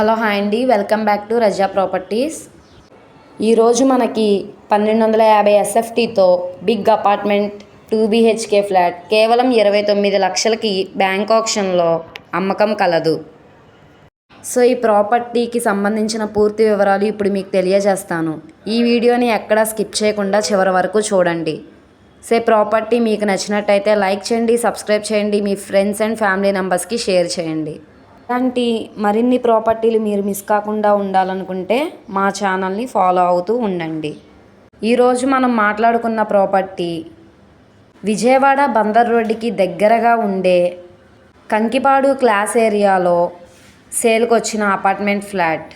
Hello hi అండి welcome back to Raza properties. ఈరోజు మనకి పన్నెండు వందల యాభై ఎస్ఎఫ్టీతో big apartment two BHK flat కేవలం ఇరవై తొమ్మిది లక్షలకి బ్యాంక్ ఆప్షన్లో అమ్మకం కలదు. సో ఈ ప్రాపర్టీకి సంబంధించిన పూర్తి వివరాలు ఇప్పుడు మీకు తెలియజేస్తాను. ఈ వీడియోని ఎక్కడా స్కిప్ చేయకుండా చివరి వరకు చూడండి. సే ప్రాపర్టీ మీకు నచ్చినట్టయితే లైక్ చేయండి సబ్స్క్రైబ్ చేయండి మీ ఫ్రెండ్స్ అండ్ ఫ్యామిలీ మెంబర్స్కి షేర్ చేయండి. ఇలాంటి మరిన్ని ప్రాపర్టీలు మీరు మిస్ కాకుండా ఉండాలనుకుంటే మా ఛానల్ని ఫాలో అవుతూ ఉండండి. ఈరోజు మనం మాట్లాడుకున్న ప్రాపర్టీ విజయవాడ బందర్ రోడ్డుకి దగ్గరగా ఉండే కంకిపాడు క్లాస్ ఏరియాలో సేల్కి వచ్చిన అపార్ట్మెంట్ ఫ్లాట్.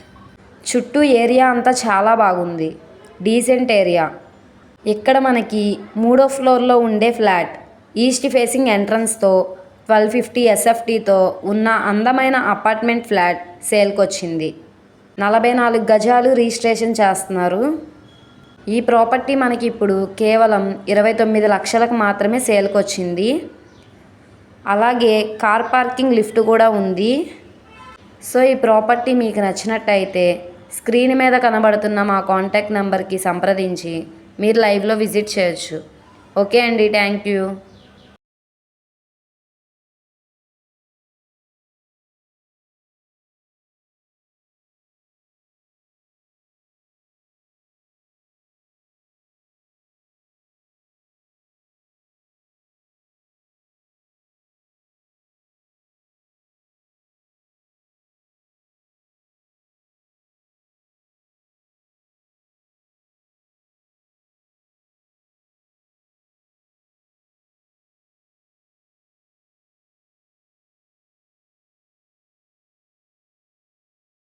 చుట్టూ ఏరియా అంతా చాలా బాగుంది. Decent area. ఇక్కడ మనకి మూడో ఫ్లోర్లో ఉండే ఫ్లాట్. ఈస్ట్ ఫేసింగ్ ఎంట్రన్స్తో ట్వెల్వ్ ఫిఫ్టీ ఎస్ఎఫ్టీతో ఉన్న అందమైన అపార్ట్మెంట్ ఫ్లాట్ సేల్కొచ్చింది. నలభై నాలుగు గజాలు రిజిస్ట్రేషన్ చేస్తున్నారు. ఈ ప్రాపర్టీ మనకి ఇప్పుడు కేవలం ఇరవై తొమ్మిది లక్షలకు మాత్రమే సేల్కొచ్చింది. అలాగే కార్ పార్కింగ్ లిఫ్ట్ కూడా ఉంది. సో ఈ ప్రాపర్టీ మీకు నచ్చినట్టయితే స్క్రీన్ మీద కనబడుతున్న మా కాంటాక్ట్ నెంబర్కి సంప్రదించి మీరు లైవ్లో విజిట్ చేయొచ్చు. ఓకే అండి థ్యాంక్ యూ.